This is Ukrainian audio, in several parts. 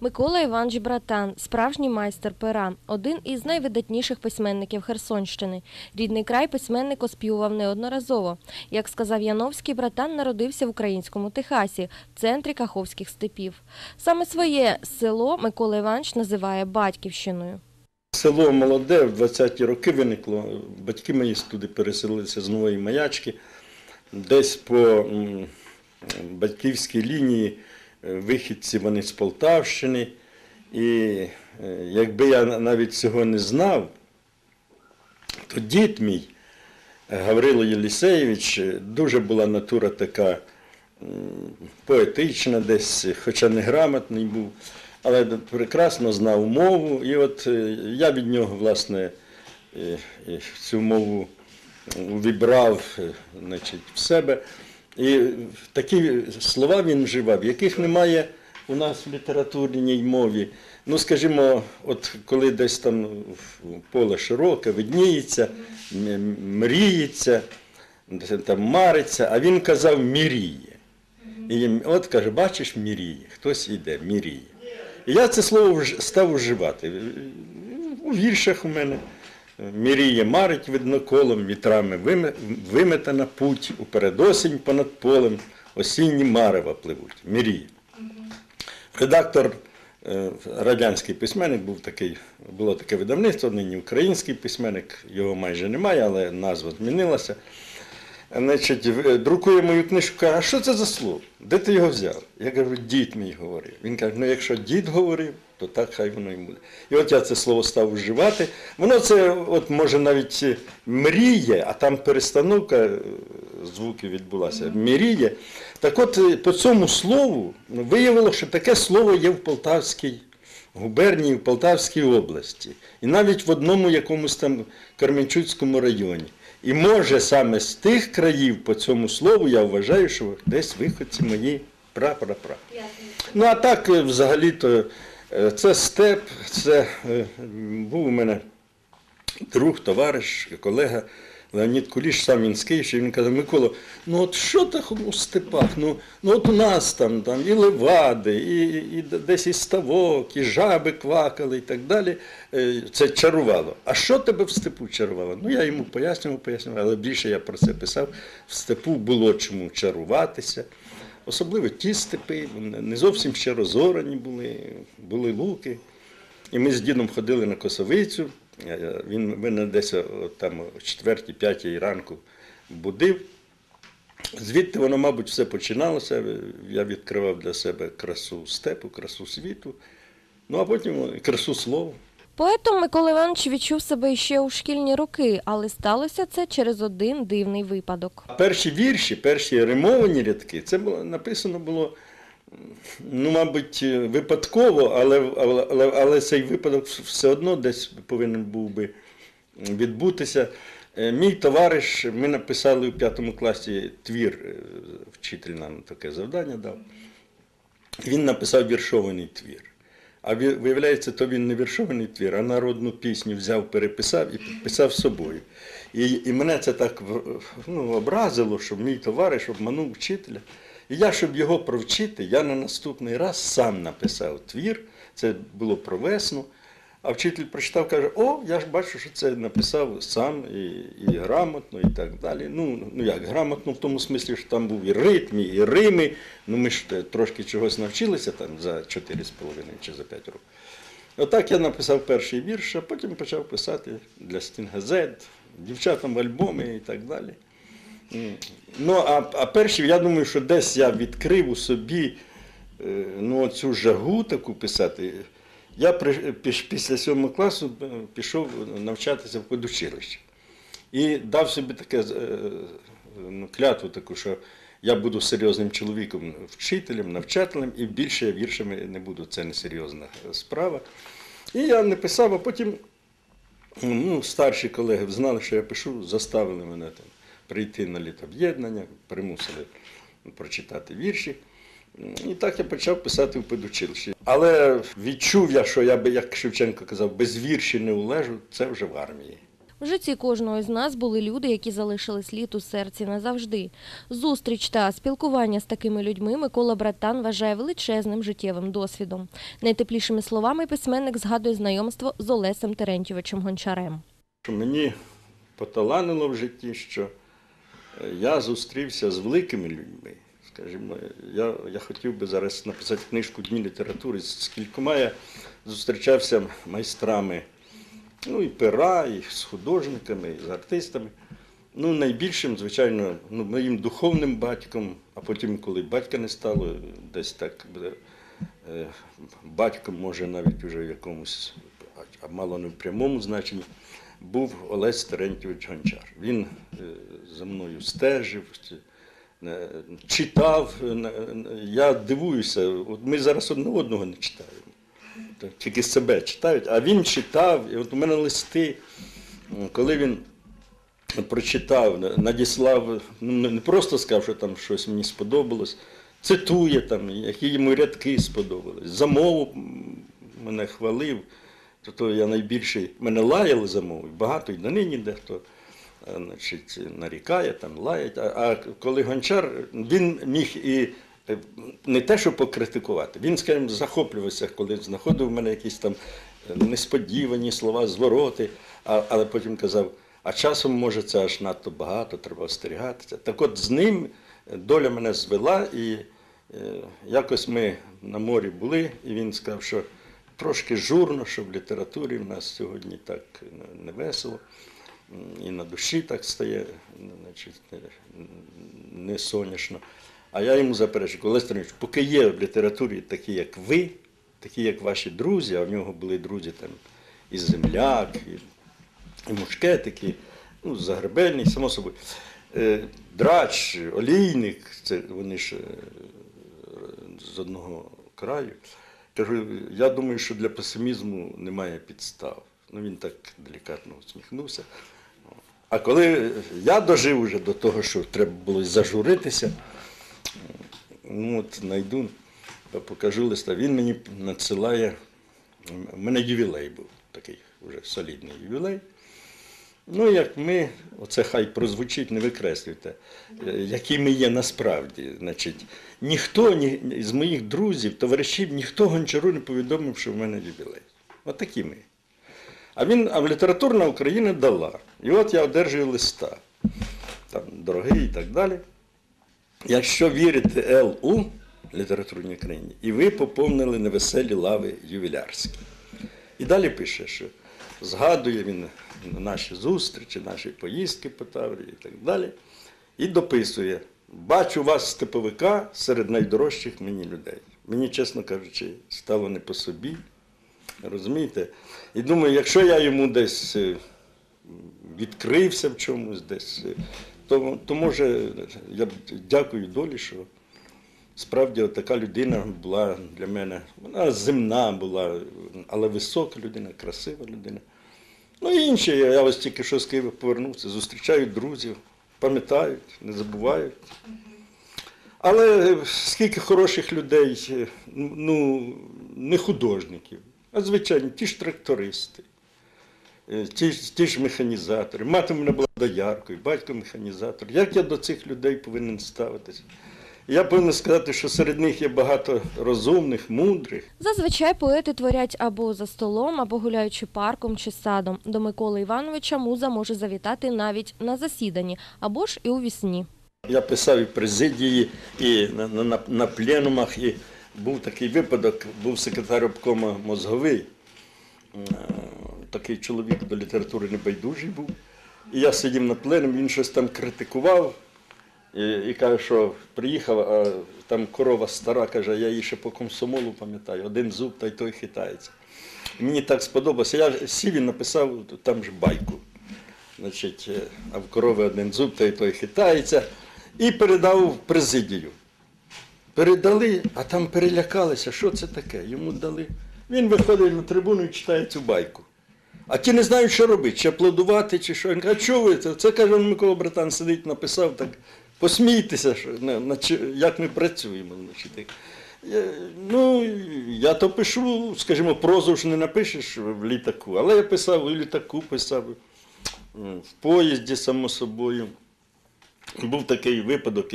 Микола Іванович Братан, справжній майстер пера, один із найвидатніших письменників Херсонщини. Рідний край письменник оспівував неодноразово. Як сказав Яновський, братан народився в українському Техасі, в центрі Каховських степів. Саме своє село Микола Іванович називає батьківщиною. Село молоде, в 20-ті роки виникло. Батьки мої туди переселилися з нової маячки. Десь по батьківській лінії вихідці вони з Полтавщини. І е, якби я навіть цього не знав, то дід мій, е, Гаврило Єлісеєвич, е, дуже була натура така поетична, десь, хоча не грамотний був, але прекрасно знав мову. І от е, я від нього, власне, е, е, цю мову увібрав е, значить, в себе. І такі слова він вживав, яких немає у нас в літературній мові. Ну, скажімо, от коли десь там поле широке, видніється, мріється, там мариться, а він казав міріє. І от каже, бачиш, міріє, хтось іде, міріє. І я це слово став вживати. У віршах у мене. Міріє марить видноколом, вітрами виметана путь, уперед осінь понад полем, осінні марева пливуть. Міріє. Редактор, е, радянський письменник, був такий, було таке видавництво, нині український письменник, його майже немає, але назва змінилася. Значить, друкує мою книжку, каже, а що це за слово? Де ти його взяв? Я кажу, дід мій говорив. Він каже, ну якщо дід говорив, то так хай воно і буде. І от я це слово став вживати. Воно це, от може навіть е, мріє, а там перестановка е, звуків відбулася. Мріє. Так от е, по цьому слову виявилося, що таке слово є в Полтавській губернії, в Полтавській області. І навіть в одному якомусь там Карменчуцькому районі. І може саме з тих країв по цьому слову я вважаю, що десь виходці мої пра-пра-пра. Ну а так, е, взагалі-то, е, це степ, це е, був у мене друг, товариш, колега Леонід Куліш, сам він з Київщини, він каже, Микола, ну от що так у степах? Ну, ну от у нас там, там і левади, і, і десь і ставок, і жаби квакали і так далі. Е, Це чарувало. А що тебе в степу чарувало? Ну я йому пояснював, пояснював, але більше я про це писав. В степу було чому чаруватися. Особливо ті степи, вони не зовсім ще розорані були, були луки. І ми з дідом ходили на косовицю. Е, Він мене десь о, там о 4-5 ранку будив. Звідти воно, мабуть, все починалося. Я відкривав для себе красу степу, красу світу, ну а потім красу слова. Поетом Микола Іванович відчув себе ще у шкільні роки, але сталося це через один дивний випадок. Перші вірші, перші римовані рядки, це було написано було, ну, мабуть, випадково, але, але, але, але цей випадок все одно десь повинен був би відбутися. Е, Мій товариш, ми написали у п'ятому класі твір, е, вчитель нам таке завдання дав. Він написав віршований твір. А виявляється, то він не віршований твір, а народну пісню взяв, переписав і підписав собою. І, і мене це так ну, образило, що мій товариш обманув вчителя. І я, щоб його провчити, я на наступний раз сам написав твір. Це було про весну. А вчитель прочитав, каже: О, я ж бачу, що це написав сам і, і грамотно, і так далі. Ну, ну як грамотно в тому смислі, що там був і ритм, і рими. Ну ми ж е, трошки чогось навчилися там за 4,5 чи за 5 років. Отак я написав перший вірш, а потім почав писати для стін газет, дівчатам альбоми і так далі. Ну, а, а перші, я думаю, що десь я відкрив у собі е, ну, цю жагу таку писати. Я після сьомого класу е, пішов навчатися в педучилище. І дав собі таке е, ну, клятву таку, що я буду серйозним чоловіком, вчителем, навчателем, і більше я віршами не буду. Це не серйозна справа. І я не писав, а потім ну, старші колеги знали, що я пишу, заставили мене там прийти на літоб'єднання, примусили прочитати вірші. І так я почав писати в педучилищі. Але відчув я, що я би, як Шевченко казав, без вірші не улежу, це вже в армії. В житті кожного з нас були люди, які залишили слід у серці назавжди. Зустріч та спілкування з такими людьми Микола Братан вважає величезним життєвим досвідом. Найтеплішими словами письменник згадує знайомство з Олесем Терентьєвичем Гончарем. Мені поталанило в житті, що я зустрівся з великими людьми. Скажімо, я, я хотів би зараз написати книжку Дні літератури, з кількома я зустрічався майстрами ну, і пера, і з художниками, і з артистами. Ну, найбільшим, звичайно, ну, моїм духовним батьком, а потім, коли батька не стало, десь так е, батьком, може навіть уже в якомусь, а мало не в прямому значенні, був Олесь Терентьович Гончар. Він е, за мною стежив, е, читав. Е, Я дивуюся, от ми зараз одне одного не читаємо. Тільки себе читають, а він читав, і от у мене листи, коли він прочитав, надіслав, ну не просто сказав, що там щось мені сподобалось, цитує там, які йому рядки сподобались. За мову мене хвалив, то, то я найбільший, мене лаяли за мову, багато і донині дехто е, значить, нарікає, там лаять. А, а коли гончар, він міг і е, не те, що покритикувати, він, скажімо, захоплювався, коли знаходив в мене якісь там е, несподівані слова, звороти, а, але потім казав, а часом, може, це аж надто багато, треба остерігатися. Так от з ним доля мене звела, і е, якось ми на морі були, і він сказав, що трошки журно, що в літературі в нас сьогодні так не- весело, і на душі так стає, значить, не- сонячно. А я йому заперечую, Олесь Тарасович, поки є в літературі такі, як ви, такі, як ваші друзі, а в нього були друзі там і земляк, і і мушкетики, ну, Загребельний, само собою. Е, Драч, олійник, це вони ж е, з одного краю. Кажу, я думаю, що для песимізму немає підстав. Ну, він так делікатно усміхнувся. А коли я дожив уже до того, що треба було зажуритися, ну от знайду, покажу листа, він мені надсилає, у мене ювілей був такий вже солідний ювілей. Ну, як ми, оце хай прозвучить, не викреслюйте, е, які ми є насправді. Значить, ніхто ні, з моїх друзів, товаришів, ніхто гончару не повідомив, що в мене ювілей. Отакі ми. А він, а літературна Україна дала. І от я одержую листа, там, дорогий і так далі. Якщо вірити ЛУ, літературній Україні, і ви поповнили невеселі лави ювілярські. І далі пише, що згадує він наші зустрічі, наші поїздки по Таврії і так далі. І дописує: бачу вас, степовика, серед найдорожчих мені людей. Мені, чесно кажучи, стало не по собі. Розумієте? І думаю, якщо я йому десь е, відкрився в чомусь десь, е, то, то може я дякую долі, що справді така людина була для мене. Вона земна була, але висока людина, красива людина. Ну і інші, я ось тільки що з Києва повернувся, зустрічають друзів, пам'ятають, не забувають. Але скільки хороших людей, ну, не художників, а звичайно, ті ж трактористи, е, ті, ті ж механізатори. Мати в мене була дояркою, батько механізатор. Як я до цих людей повинен ставитися? Я повинен сказати, що серед них є багато розумних, мудрих. Зазвичай поети творять або за столом, або гуляючи парком чи садом. До Миколи Івановича муза може завітати навіть на засіданні, або ж і у вісні. Я писав і в президії, і на, на, на, на пленумах, і був такий випадок, був секретар обкома мозговий, е, такий чоловік до літератури небайдужий був. І я сидів на пленумі, він щось там критикував і, і каже, що приїхав, а там корова стара, каже, я її ще по комсомолу пам'ятаю, один зуб та й той хитається. І мені так сподобалося. Я сів і написав там ж байку. Значить, е, а в корови один зуб, той той хитається, і передав в президію. Передали, а там перелякалися, що це таке? Йому дали. Він виходить на трибуну і читає цю байку. А ті не знають, що робити, чи аплодувати, чи що. Він каже, чого ви це? Це каже, Микола братан сидить, написав так, посмійтеся, що, як ми працюємо. Значить. Ну, я то пишу, скажімо, прозу ж не напишеш в літаку, але я писав в літаку, писав в поїзді, само собою. Був такий випадок,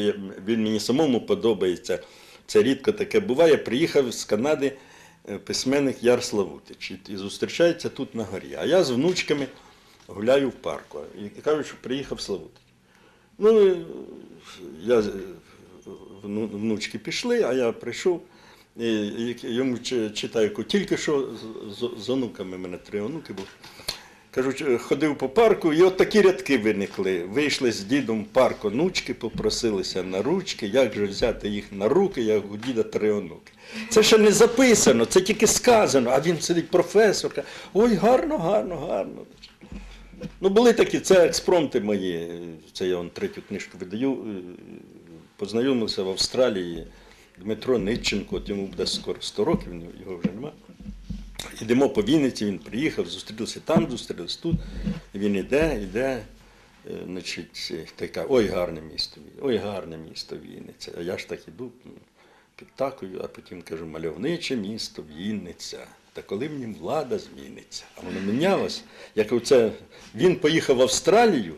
він мені самому подобається. Це рідко таке буває. Приїхав з Канади е, письменник Яр Славутич і зустрічається тут на горі. А я з внучками гуляю в парку. І кажуть, що приїхав Славутич. Ну, і я, внучки пішли, а я прийшов. І йому читаю, тільки що з, з, онуками, мене три онуки були. Кажуть, е, ходив по парку, і от такі рядки виникли. Вийшли з дідом в парк онучки, попросилися на ручки, як же взяти їх на руки, як у діда три онуки. Це ще не записано, це тільки сказано, а він сидить професор, каже, ой, гарно, гарно, гарно. Ну, були такі, це експромти мої. Це я вам третю книжку видаю. е, Познайомився в Австралії Дмитро Нитченко, от йому буде скоро 100 років, його вже нема. Йдемо по Вінниці, він приїхав, зустрілися там, зустрілися тут. Він іде, іде, е, значить, така, ой, гарне місто, ой, гарне місто Вінниця. А я ж так іду, підтакую, а потім кажу, мальовниче місто Вінниця. Та коли мені влада зміниться? А воно мінялось. Як оце, він поїхав в Австралію,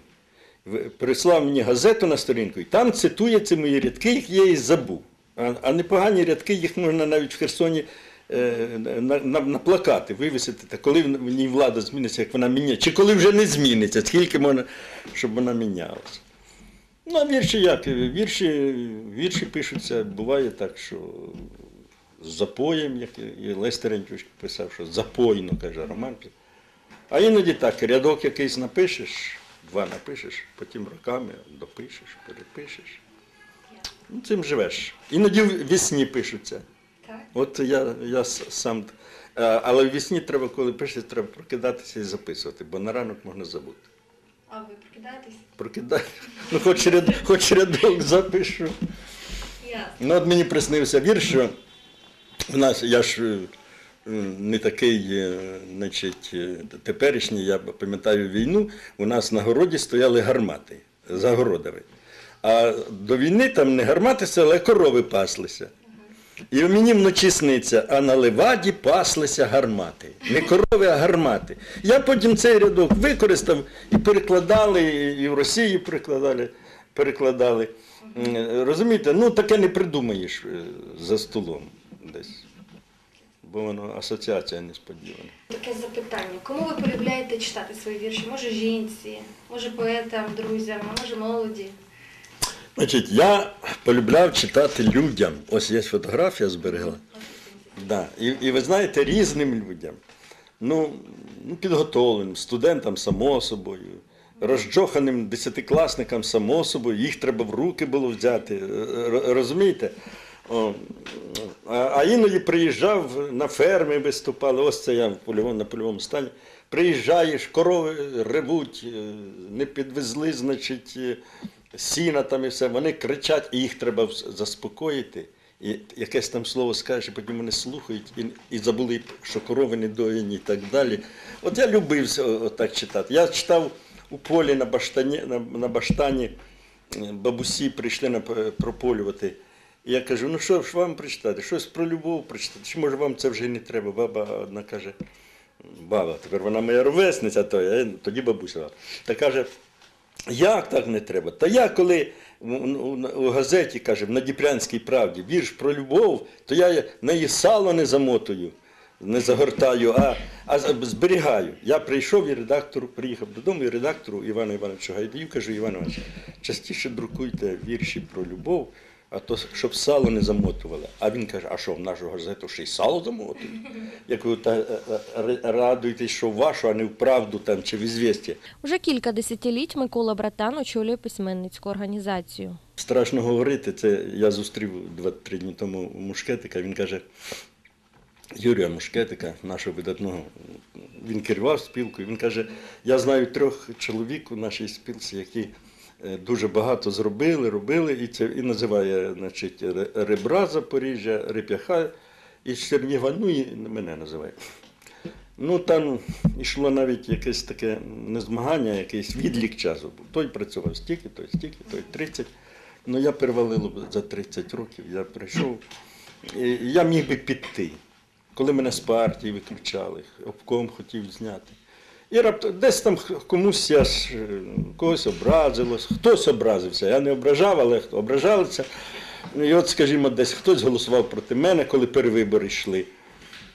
прислав мені газету на сторінку, і там цитує ці мої рядки, їх я і забув. А, а непогані рядки, їх можна навіть в Херсоні е, на, на, на плакати вивісити. Та коли ній влада зміниться, як вона міняє, чи коли вже не зміниться, скільки можна, щоб вона мінялася. Ну, а вірші як? Вірші, вірші пишуться, буває так, що з запоєм, як і Лесь Терентьович писав, що запойно, каже Роман. А іноді так, рядок якийсь напишеш, два напишеш, потім роками допишеш, перепишеш. Ну, цим живеш. Іноді в вісні пишуться. От я, я сам. е, Але в вісні треба, коли пишеш, треба прокидатися і записувати, бо на ранок можна забути. А ви прокидаєтесь? Прокидаю. Ну, хоч, ряд, хоч рядок запишу. Ясно. Ну, от мені приснився вірш, що в нас, я ж е, не такий, е, значить, е, теперішній, я пам'ятаю війну, у нас на городі стояли гармати загородові. А до війни там не гармати, стояли, а корови паслися. І мені вночі сниться, а на леваді паслися гармати. Не корови, а гармати. Я потім цей рядок використав і перекладали, і в Росії перекладали. перекладали. Розумієте, ну таке не придумаєш за столом десь. Бо воно асоціація несподівана. Таке запитання. Кому ви полюбляєте читати свої вірші? Може жінці, може поетам, друзям, а може молоді? Значить, я полюбляв читати людям. Ось є фотографія зберегла. Да. І, і ви знаєте, різним людям. Ну, ну, підготовленим, студентам само собою, розджоханим десятикласникам само собою, їх треба в руки було взяти. Розумієте? А, іноді приїжджав на ферми, виступали, ось це я польовому, на польовому стані. Приїжджаєш, корови ревуть, е, не підвезли, значить, е, сіна там і все. Вони кричать, і їх треба заспокоїти. І якесь там слово скажеш, потім вони слухають і, і забули, що корови не доїні і так далі. От я любив отак читати. Я читав у полі на баштані, на, на баштані, е, бабусі прийшли на, прополювати. Я кажу, ну що ж вам прочитати? Щось про любов прочитати. Чи може вам це вже не треба? Баба одна каже, баба, тепер вона моя ровесниця, то я, тоді бабуся. Та каже, як так не треба? Та я коли у, газеті, каже, в Надіпрянській правді вірш про любов, то я неї сало не замотую, не загортаю, а, а зберігаю. Я прийшов і редактору, приїхав додому, і редактору Івану Івановичу Гайдаю, кажу, Іван Іванович, частіше друкуйте вірші про любов, а то щоб сало не замотували. А він каже, а що, в нашу газету ще й сало замотують? Як ви та, е, е, радуєтесь, що вашу, а не в правду там, чи в ізвісті. Уже кілька десятиліть Микола Братан очолює письменницьку організацію. Страшно говорити, це я зустрів два-три дні тому Мушкетика. Він каже, Юрія Мушкетика, нашого видатного, він керував спілкою. Він каже: я знаю трьох чоловік у нашій спілці, які дуже багато зробили, робили, і це і називає значить, Ребра Запоріжжя, Реп'яха і Чернігова, ну і мене називає. Ну там йшло навіть якесь таке не змагання, якийсь відлік часу. Той працював стільки, той стільки, той 30. Ну я перевалило за 30 років, я прийшов. І я міг би піти. Коли мене з партії виключали, обком хотів зняти. І раптом десь там комусь я ж, е, когось образилось, хтось образився. Я не ображав, але хто ображалися. І от, скажімо, десь хтось голосував проти мене, коли перевибори йшли.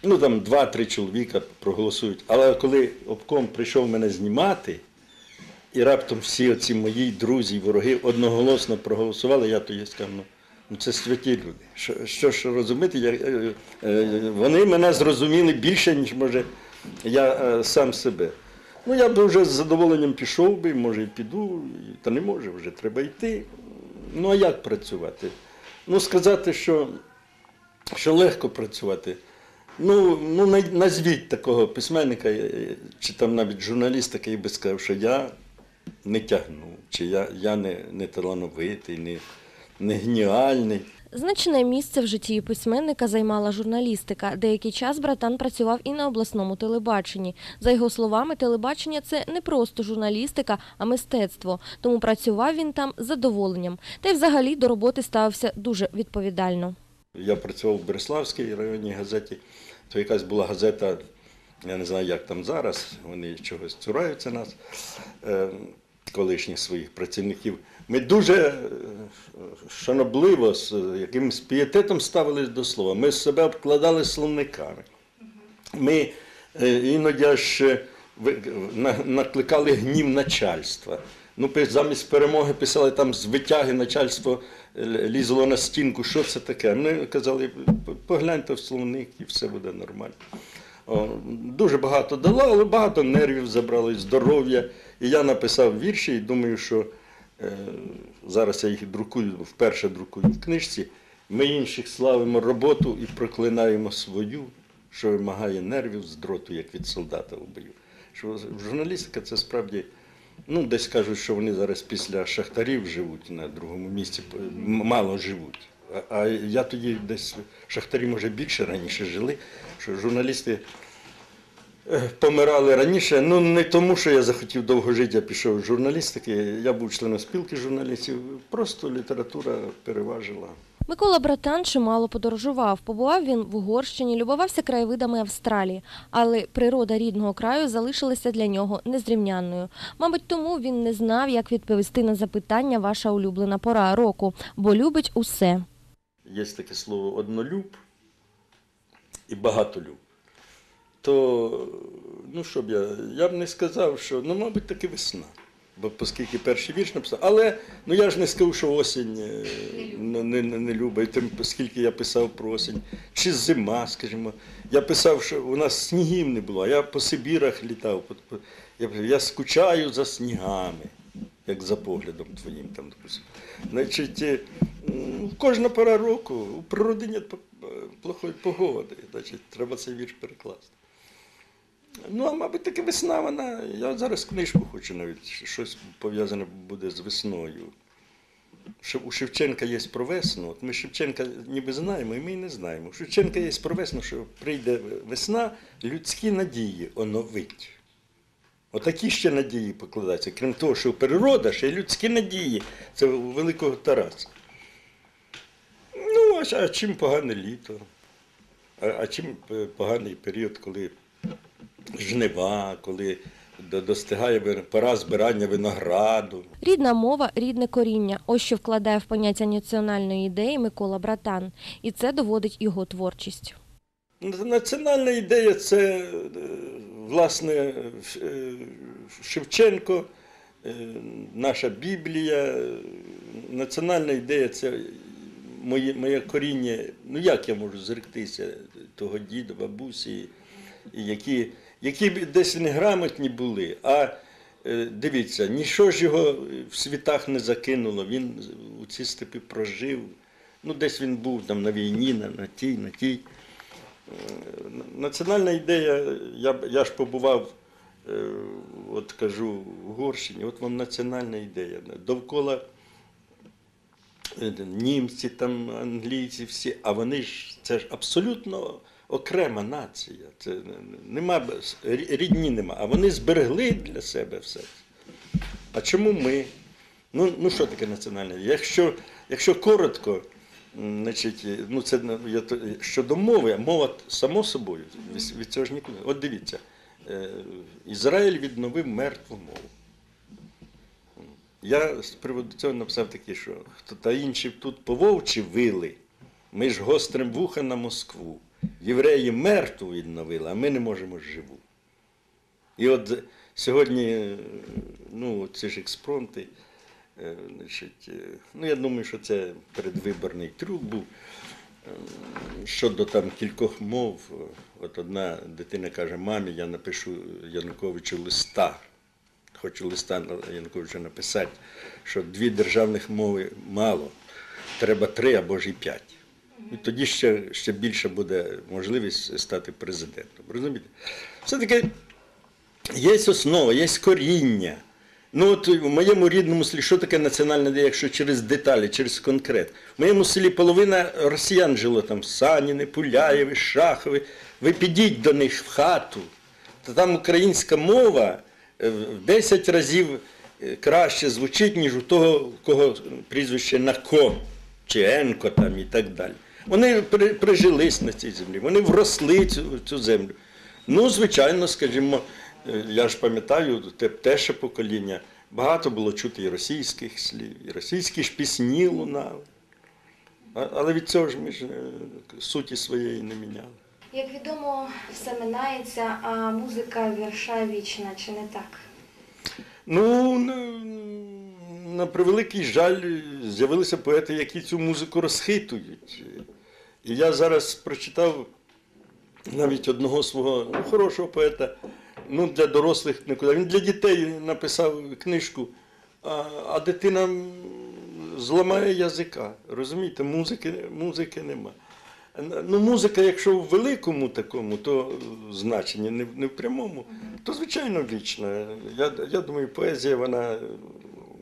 Ну там два-три чоловіка проголосують. Але коли обком прийшов мене знімати, і раптом всі оці мої друзі, вороги одноголосно проголосували, я тоді сказав, ну, ну це святі люди. Що ж розуміти, я, е, е, вони мене зрозуміли більше, ніж може я е, сам себе. Ну, я б вже з задоволенням пішов би, може, і піду, та не може, вже треба йти. Ну, а як працювати? Ну, сказати, що, що легко працювати. Ну, ну назвіть такого письменника, е, чи там навіть журналіста, який би сказав, що я не тягну, чи я, я не, не талановитий, не, не геніальний. Значне місце в житті письменника займала журналістика. Деякий час братан працював і на обласному телебаченні. За його словами, телебачення це не просто журналістика, а мистецтво. Тому працював він там з задоволенням. Та й взагалі до роботи ставився дуже відповідально. Я працював в Береславській районній газеті, то якась була газета, я не знаю, як там зараз, вони чогось цураються нас, е, колишніх своїх працівників. Ми дуже е, шанобливо, з якимось пієтетом ставились до слова. Ми себе обкладали словниками. Ми е, іноді аж е, накликали гнів начальства. Ну, замість перемоги писали там з витяги начальство лізло на стінку, що це таке. Ми казали, погляньте в словник і все буде нормально. О, дуже багато дало, але багато нервів забрали, здоров'я. І я написав вірші і думаю, що зараз я їх друкую, вперше друкую в книжці. Ми інших славимо роботу і проклинаємо свою, що вимагає нервів з дроту, як від солдата в бою. Що журналістика це справді, ну десь кажуть, що вони зараз після шахтарів живуть на другому місці, мало живуть. А, я тоді десь шахтарі, може, більше раніше жили, що журналісти е, помирали раніше. Ну не тому, що я захотів довго жити, я пішов з журналістики. Я був членом спілки журналістів. Просто література переважила. Микола Братан чимало подорожував. Побував він в Угорщині, любувався краєвидами Австралії, але природа рідного краю залишилася для нього незрівнянною. Мабуть, тому він не знав, як відповісти на запитання ваша улюблена пора року, бо любить усе. Є таке слово однолюб і багатолюб. То, ну що б я, я б не сказав, що, ну, мабуть, таки весна. Бо оскільки перший вірш написав. Але ну я ж не скажу, що осінь е, не, не, не любить, тим, оскільки я писав про осінь. Чи зима, скажімо. Я писав, що у нас снігів не було, а я по Сибірах літав. по- по- Я, я скучаю за снігами, як за поглядом твоїм там, допустим. Значить, е, кожна пора року у по- е, плохої погоди. Значить, треба цей вірш перекласти. Ну, а мабуть, таки весна, вона. Я зараз книжку хочу навіть, щось пов'язане буде з весною. У Шевченка є про весну. От ми Шевченка ніби знаємо, і ми й не знаємо. У Шевченка є про весну, що прийде весна, людські надії оновить. Отакі ще надії покладаються. Крім того, що природа, ще й людські надії. Це у великого Тараса. Ну, а, чим погане літо? А, чим е, поганий період, коли жнива, коли достигає пора збирання винограду. Рідна мова, рідне коріння. Ось що вкладає в поняття національної ідеї Микола Братан. І це доводить його творчість. Національна ідея це, е, власне, е, Шевченко, е, наша Біблія. Національна ідея це моє, моє коріння. Ну як я можу зректися того діда, бабусі, які, які десь неграмотні були. А е, дивіться, нічого ж його в світах не закинуло. Він у ці степи прожив. Ну, десь він був там на війні, на, на тій, на тій. Національна ідея, я, я ж побував, е, от кажу, в Угорщині, от вам національна ідея. Довкола е, німці, там, англійці, всі, а вони ж це ж абсолютно окрема нація. Це нема, рідні нема, а вони зберегли для себе все. А чому ми? Ну, ну що таке національне? Якщо, якщо коротко, значить, ну це ну, я то- щодо мови, мова само собою, від, від цього ж нікуди. От дивіться, е, Ізраїль відновив мертву мову. Я з приводу цього написав таке, що хто та інші тут по вовчі вили, ми ж гострим вуха на Москву. Євреї мертву відновили, а ми не можемо живу. І от сьогодні, е, ну, ці ж експромти, е, значить, е, ну, я думаю, що це передвиборний трюк був. Щодо там кількох мов, от одна дитина каже, мамі, я напишу Януковичу листа. Хочу листа Януковича написати, що дві державних мови мало, треба три або ж і п'ять. І тоді ще, ще більше буде можливість стати президентом. Розумієте? Все-таки є основа, є коріння. Ну от в моєму рідному селі, що таке національне, якщо через деталі, через конкрет. В моєму селі половина росіян жило там Саніни, Пуляєви, Шахови. Ви підіть до них в хату, то там українська мова е, в 10 разів е, краще звучить, ніж у того, у кого прізвище на ко чи Енко там і так далі. Вони при- прижились на цій землі, вони вросли цю, цю землю. Ну, звичайно, скажімо, е, я ж пам'ятаю, те, те ще покоління, багато було чути і російських слів, і російські ж пісні лунали. Але від цього ж ми ж е, суті своєї не міняли. Як відомо, все минається, а музика вірша вічна, чи не так? Ну, на превеликий жаль, з'явилися поети, які цю музику розхитують. І я зараз прочитав навіть одного свого ну, хорошого поета, ну, для дорослих нікуди. Він для дітей написав книжку, а, а дитина зламає язика. Розумієте, музики, музики нема. Ну, музика, якщо в великому такому, то значенні, не, в- не в прямому, то звичайно вічна. Я, я думаю, поезія, вона,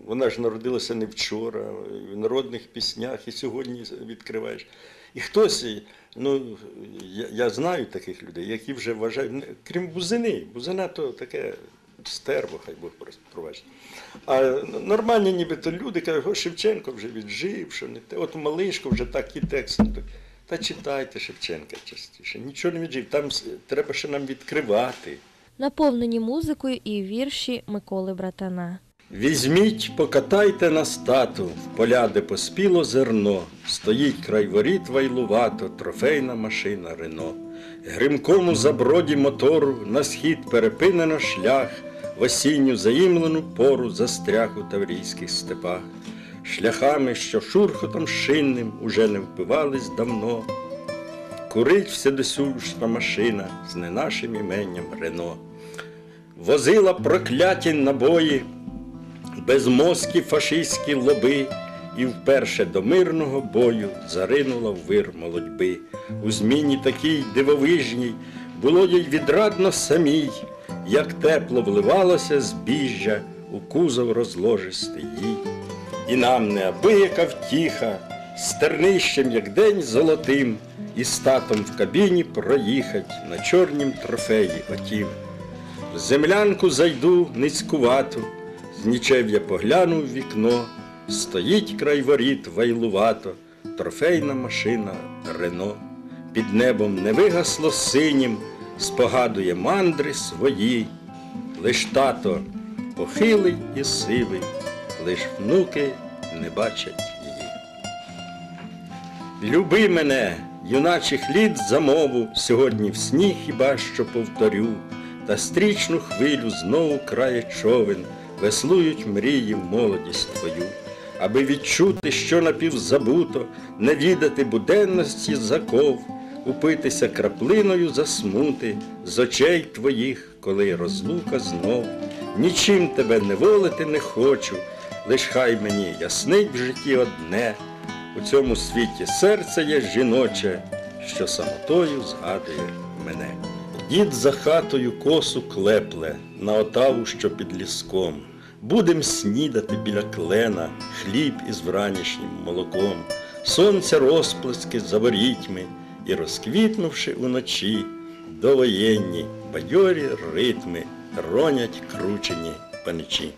вона ж народилася не вчора, в народних піснях, і сьогодні відкриваєш. І хтось, ну я, я знаю таких людей, які вже вважають, крім бузини, бузина то таке стерво, хай Бог пробачить. А нормальні нібито люди кажуть, о, Шевченко вже віджив, що не те. От Малишко вже такі тексти. Та читайте Шевченка частіше. Нічого не віджив. Там треба ще нам відкривати. Наповнені музикою і вірші Миколи Братана. Візьміть, покатайте на стату, в поля, де поспіло зерно, стоїть край воріт вайлувато, трофейна машина Рено. Гримкому заброді мотору на схід перепинено шлях, в осінню заїмлену пору застряг у таврійських степах. Шляхами, що шурхотом шинним уже не впивались давно. Курить вседосюшна машина з не нашим іменням Рено. Возила прокляті набої, безмозкі фашистські лоби, і вперше до мирного бою заринула в вир молодьби. У зміні такій дивовижній було їй відрадно самій, як тепло вливалося збіжжя у кузов розложистий їй. І нам неабияка втіха, з тернищем, як день золотим, і статом в кабіні проїхать на чорнім трофеї отім. В землянку зайду ницькувату, з нічев'я погляну в вікно, стоїть край воріт вайлувато, трофейна машина Рено. Під небом не вигасло синім, спогадує мандри свої, лиш тато похилий і сивий, лиш внуки не бачать її. Люби мене, юначих літ за мову, сьогодні в сні хіба що повторю, та стрічну хвилю знову крає човен, веслують мрії молодість твою, аби відчути, що напівзабуто, не відати буденності заков, упитися краплиною засмути з очей твоїх, коли розлука знов. Нічим тебе не волити не хочу, лиш хай мені яснить в житті одне. У цьому світі серце є жіноче, що самотою згадує мене. Дід за хатою косу клепле на отаву, що під ліском. Будем снідати біля клена, хліб із вранішнім молоком, сонця розплески за ворітьми і розквітнувши уночі, довоєнні бадьорі ритми ронять кручені паничі.